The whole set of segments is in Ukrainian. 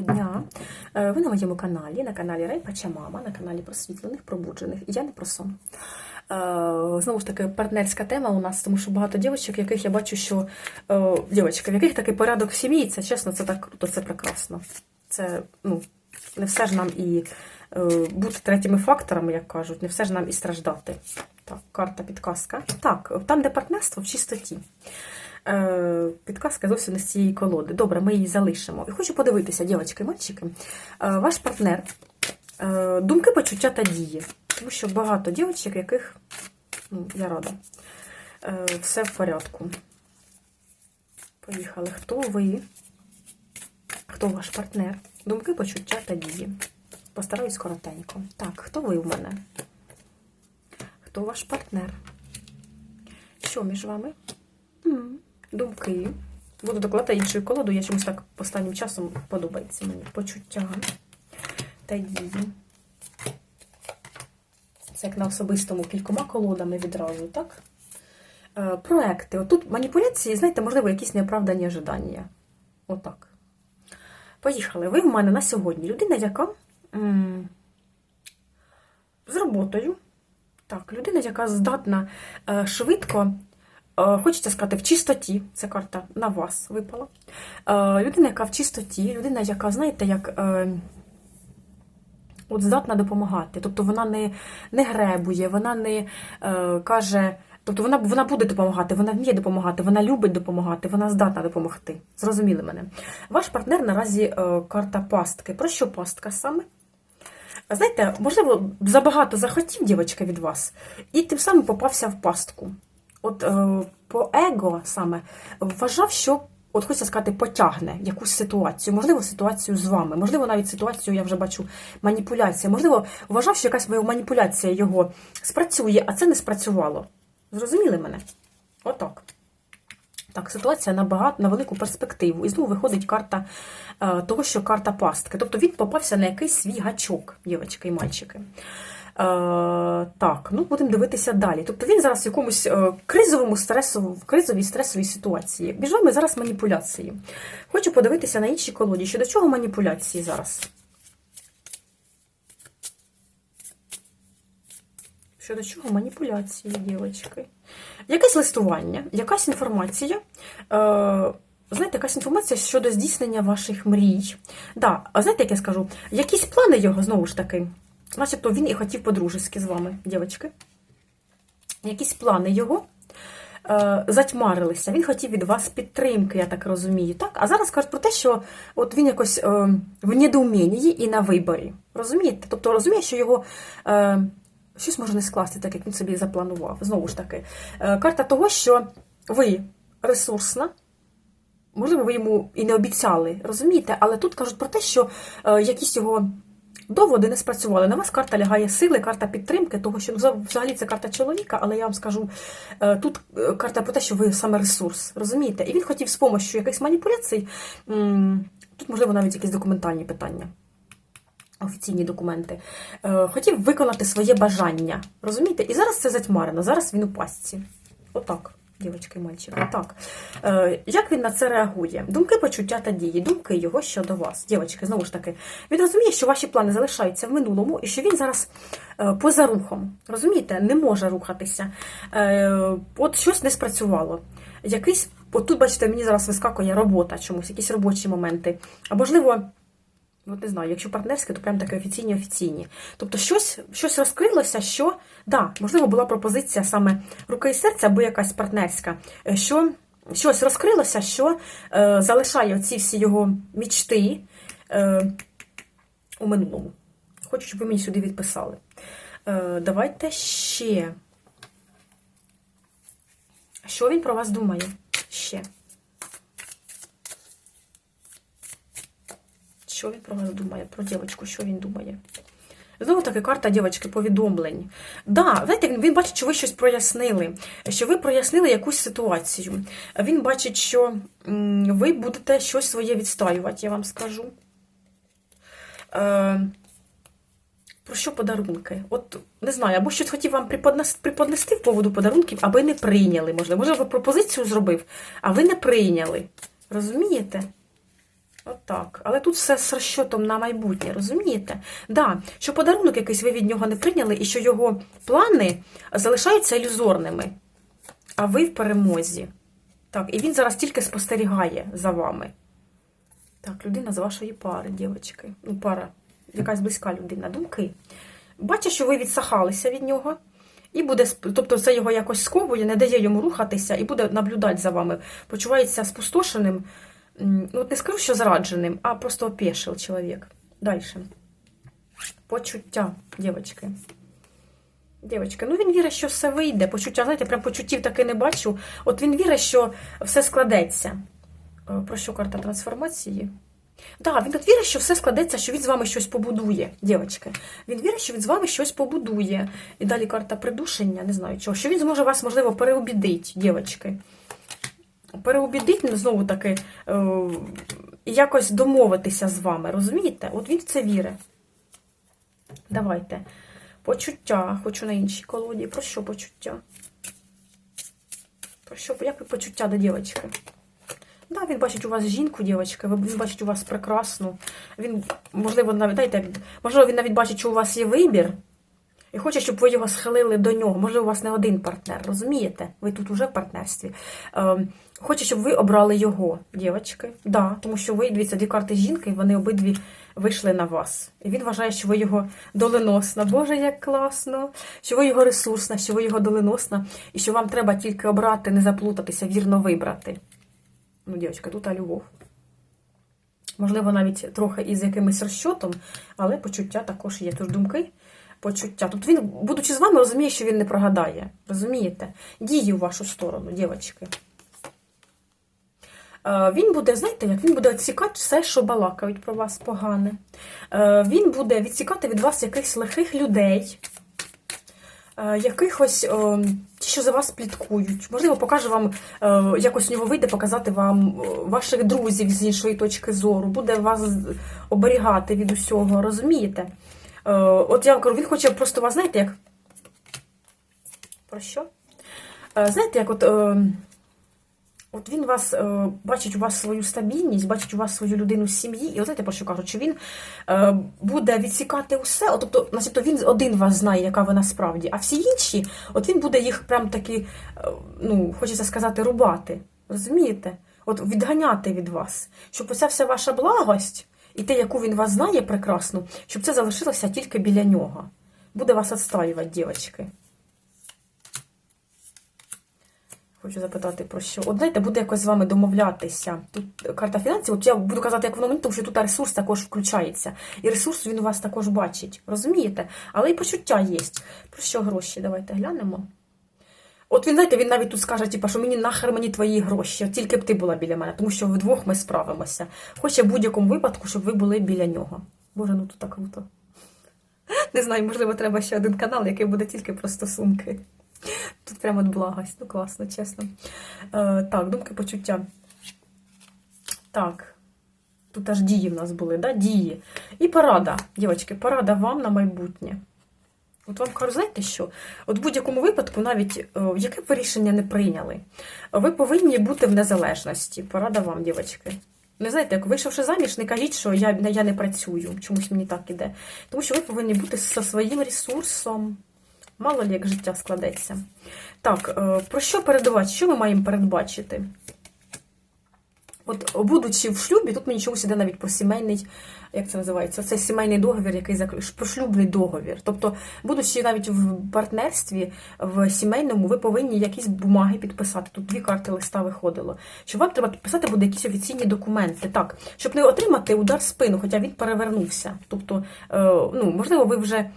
Дня. Е, Ви на моєму каналі, на каналі Рейпача Мама, на каналі просвітлених, пробуджених. І Я не про сон. Е, Знову ж таки, партнерська тема у нас, тому що багато дівчаток, яких я бачу, що е, дівчатка, в яких такий порядок в сім'ї, це чесно, це так круто, це прекрасно. Це ну, не все ж нам і бути третіми факторами, як кажуть, не все ж нам і страждати. Так, карта підказка. Так, там, де партнерство в чистоті. Е, Підказка зовсім не з цієї колоди. Добре, ми її залишимо. І хочу подивитися, дівчатки, мальчики, е, ваш партнер, е, думки, почуття та дії. Тому що багато дівчаток, яких ну, я рада. Все в порядку. Поїхали. Хто ви? Хто ваш партнер? Думки, почуття та дії. Постараюсь коротенько. Так, хто ви у мене? Хто ваш партнер? Що між вами? Думки. Буду докладати іншою колоду, я чомусь так останнім часом подобається мені. Почуття та дії. Це як на особистому кількома колодами відразу, так? Е, проекти. Отут маніпуляції, знаєте, можливо, якісь неоправдані ожидання. Отак. Поїхали. Ви в мене на сьогодні людина, яка м, з роботою. Так, людина, яка здатна е, швидко, хочеться сказати, в чистоті. Це карта на вас випала. Е, людина, яка в чистоті, людина, яка, знаєте, як. Е, От здатна допомагати. Тобто вона не, не гребує, вона не е, каже. Тобто вона, вона буде допомагати, вона вміє допомагати, вона любить допомагати, вона здатна допомогти. Зрозуміли мене. Ваш партнер наразі е, карта пастки. Про що пастка саме? Знаєте, можливо, забагато захотів дівчинка від вас, і тим самим попався в пастку. От е, по его саме вважав, що, от хочеться сказати, потягне якусь ситуацію, можливо, ситуацію з вами, можливо, навіть ситуацію, я вже бачу, маніпуляція. Можливо, вважав, що якась маніпуляція його спрацює, а це не спрацювало. Зрозуміли мене? Отак. Так, ситуація на багато, на велику перспективу. І знову виходить карта е, того, що карта пастки. Тобто він попався на якийсь свій гачок, дівчатки і мальчики. Е, так, ну будемо дивитися далі. Тобто він зараз в якомусь е, кризовому стресовому, в кризовій стресовій ситуації. Між вами зараз маніпуляції. Хочу подивитися на інші колоді. Щодо чого маніпуляції зараз? Щодо чого маніпуляції, дівчатки? Якесь листування, якась інформація. Е, знаєте, якась інформація щодо здійснення ваших мрій. Да, а знаєте, як я скажу? Якісь плани його, знову ж таки, начебто він і хотів по-дружески з вами, дівчатки. Якісь плани його е, затьмарилися. Він хотів від вас підтримки, я так розумію. Так? А зараз кажуть про те, що от він якось е, в недоумінні і на виборі. Розумієте? Тобто розуміє, що його. Е, щось може не скласти, так як він собі запланував. Знову ж таки, е, карта того, що ви ресурсна, можливо, ви йому і не обіцяли, розумієте? Але тут кажуть про те, що е, якісь його доводи не спрацювали. На вас карта лягає сили, карта підтримки, того, що ну, взагалі це карта чоловіка, але я вам скажу, е, тут е, карта про те, що ви саме ресурс, розумієте? І він хотів з допомогою якихось маніпуляцій, тут, можливо, навіть якісь документальні питання офіційні документи, е, хотів виконати своє бажання. Розумієте? І зараз це затьмарено, зараз він у пастці. Отак, дівчатки і мальчики. Так. Е, Як він на це реагує? Думки, почуття та дії, думки його щодо вас. Дівчатки, знову ж таки, він розуміє, що ваші плани залишаються в минулому і що він зараз е, поза рухом. Розумієте, не може рухатися. Е, От щось не спрацювало. Якийсь, от тут, бачите, мені зараз вискакує робота чомусь, якісь робочі моменти. А можливо. От не знаю, якщо партнерське, то прям таке офіційні офіційні. Тобто щось щось розкрилося, що да, можливо, була пропозиція саме руки і серця або якась партнерська, е, що щось розкрилося, що е, залишає ці всі його мічти е, у минулому. Хочу, щоб ви мені сюди відписали. Е, Давайте ще. Що він про вас думає? Ще. Що він про вас думає? Про дівчинку, що він думає? Знову таки карта дівчинки повідомлень. Да, знаєте, він, він бачить, що ви щось прояснили, що ви прояснили якусь ситуацію. Він бачить, що ви будете щось своє відстоювати, я вам скажу. Е, про що подарунки? От, не знаю, або щось хотів вам приподнести, в поводу подарунків, а ви не прийняли. Можливо, може, ви пропозицію зробив, а ви не прийняли. Розумієте? Отак. Але тут все з розчотом на майбутнє, розумієте? Да, що подарунок якийсь ви від нього не прийняли, і що його плани залишаються ілюзорними. А ви в перемозі. Так, і він зараз тільки спостерігає за вами. Так, людина з вашої пари, дівчатки. Ну, пара, якась близька людина, думки. Бачить, що ви відсахалися від нього, і буде, тобто це його якось сковує, не дає йому рухатися і буде наблюдати за вами. Почувається спустошеним. Ну, не скажу, що зрадженим, а просто опешив чоловік. Далі. Почуття, дівчатки. Дівчатки, ну він вірить, що все вийде. Почуття, знаєте, прям почуттів таки не бачу. От він вірить, що все складеться. Е, Про що карта трансформації? Так, да, він от вірить, що все складеться, що він з вами щось побудує, дівчатки. Він вірить, що він з вами щось побудує. І далі карта придушення, не знаю чого. Що він зможе вас, можливо, переобідити, дівчатки. Переобідить, ну, знову таки, е, якось домовитися з вами, розумієте? От він в це вірить. Давайте. Почуття. Хочу на іншій колоді. Про що почуття? Про що? Як ви почуття до дівчатки? Да, він бачить у вас жінку, дівчатка, він бачить у вас прекрасну. Він, можливо, навіть, дайте, можливо, він навіть бачить, що у вас є вибір. І хоче, щоб ви його схилили до нього. Можливо, у вас не один партнер, розумієте? Ви тут уже в партнерстві. Ем, хоче, щоб ви обрали його, дівчатки. Да, тому що ви, дивіться, дві карти жінки, і вони обидві вийшли на вас. І він вважає, що ви його доленосна. Боже, як класно! Що ви його ресурсна, що ви його доленосна, і що вам треба тільки обрати, не заплутатися, вірно вибрати. Ну, дівчатка, тут а любов. Можливо, навіть трохи із якимось розчотом, але почуття також є. Тож думки, почуття. Тут він, будучи з вами, розуміє, що він не прогадає. Розумієте? Дії в вашу сторону, дівчатки. Е, Він буде, знаєте, як він буде відсікати все, що балакають про вас погане. Е, Він буде відсікати від вас якихось лихих людей, е, якихось ті, що за вас пліткують. Можливо, покаже вам, якось у нього вийде показати вам ваших друзів з іншої точки зору, буде вас оберігати від усього, розумієте? Е, От я вам кажу, він хоче просто вас, знаєте, як. Про що? Е, Знаєте, як от. е, От він вас е, бачить у вас свою стабільність, бачить у вас свою людину з сім'ї, і от знаєте, про що кажуть, що він буде відсікати усе, от, тобто, начебто він один вас знає, яка ви насправді, а всі інші, от він буде їх прям таки, ну, хочеться сказати, рубати. Розумієте? От відганяти від вас, щоб оця вся ваша благость і те, яку він вас знає прекрасно, щоб це залишилося тільки біля нього. Буде вас відстаювати, дівчатки. Хочу запитати про що. От знаєте, буде якось з вами домовлятися. Тут карта фінансів, от я буду казати, як воно мені, тому що тут ресурс також включається. І ресурс він у вас також бачить. Розумієте? Але і почуття є. Про що гроші? Давайте глянемо. От він, знаєте, він навіть тут скаже, типу, що мені нахер мені твої гроші, тільки б ти була біля мене, тому що вдвох ми справимося. Хоче в будь-якому випадку, щоб ви були біля нього. Боже, ну тут так круто. Не знаю, можливо, треба ще один канал, який буде тільки про стосунки. Тут прямо от благость. Ну, класно, чесно. Е, так, думки, почуття. Так. Тут аж дії в нас були, да? Дії. І порада, дівчатки, порада вам на майбутнє. От вам кажу, знаєте що? От в будь-якому випадку, навіть е, яке б ви рішення не прийняли, ви повинні бути в незалежності. Порада вам, дівчатки. Не знаєте, як вийшовши заміж, не кажіть, що я, я не працюю, чомусь мені так іде. Тому що ви повинні бути зі своїм ресурсом. Мало ли як життя складеться. Так, е, про що передбачити? Що ми маємо передбачити? От, будучи в шлюбі, тут мені чомусь іде навіть про сімейний, як це називається? Це сімейний договір, який закр- про шлюбний договір. Тобто, будучи навіть в партнерстві, в сімейному, ви повинні якісь бумаги підписати. Тут дві карти листа виходило. Що вам треба підписати буде якісь офіційні документи, так, щоб не отримати удар в спину, хоча він перевернувся. Тобто, е, ну, можливо, ви вже.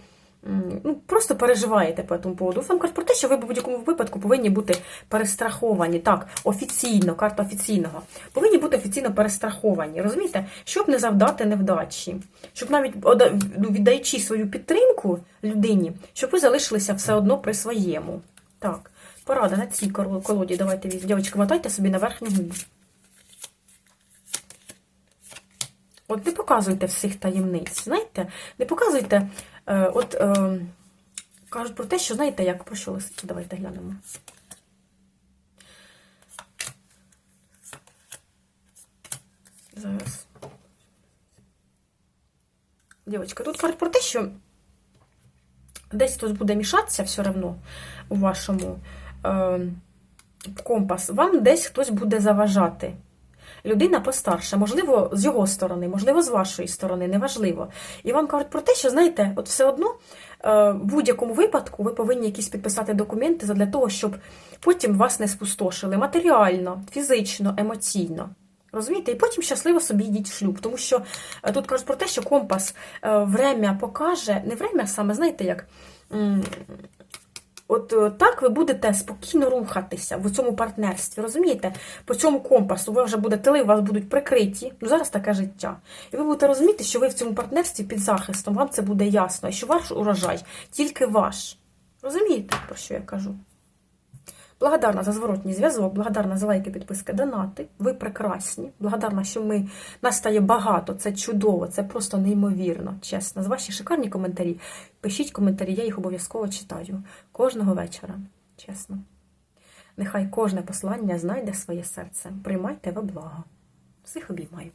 Ну, просто переживаєте по цьому поводу. Вам кажуть про те, що ви в будь-якому випадку повинні бути перестраховані. Так, офіційно, карта офіційного. Повинні бути офіційно перестраховані, розумієте? Щоб не завдати невдачі. Щоб навіть ну, віддаючи свою підтримку людині, щоб ви залишилися все одно при своєму. Так, порада на цій колоді. Давайте, дівчатки, мотайте собі на верхню губу. От не показуйте всіх таємниць, знаєте? Не показуйте. Е, от е, кажуть про те, що знаєте, як про що листи? Давайте глянемо. Зараз. Дівчатка, тут кажуть про те, що десь хтось буде мішатися все одно у вашому е, компас, вам десь хтось буде заважати. Людина постарша, можливо, з його сторони, можливо, з вашої сторони, неважливо. І вам кажуть про те, що, знаєте, от все одно е, в будь-якому випадку ви повинні якісь підписати документи для того, щоб потім вас не спустошили матеріально, фізично, емоційно. Розумієте? І потім щасливо собі йдіть в шлюб. Тому що е, тут кажуть про те, що компас е, время покаже, не время саме, знаєте, як. От е, так ви будете спокійно рухатися в цьому партнерстві, розумієте? По цьому компасу ви вже будете, тили у вас будуть прикриті. Ну зараз таке життя. І ви будете розуміти, що ви в цьому партнерстві під захистом, вам це буде ясно, і що ваш урожай тільки ваш. Розумієте, про що я кажу? Благодарна за зворотній зв'язок, благодарна за лайки, підписки, донати. Ви прекрасні. Благодарна, що ми нас стає багато. Це чудово, це просто неймовірно. Чесно. За ваші шикарні коментарі. Пишіть коментарі, я їх обов'язково читаю кожного вечора. Чесно. Нехай кожне послання знайде своє серце. Приймайте во благо. Всіх обіймаю.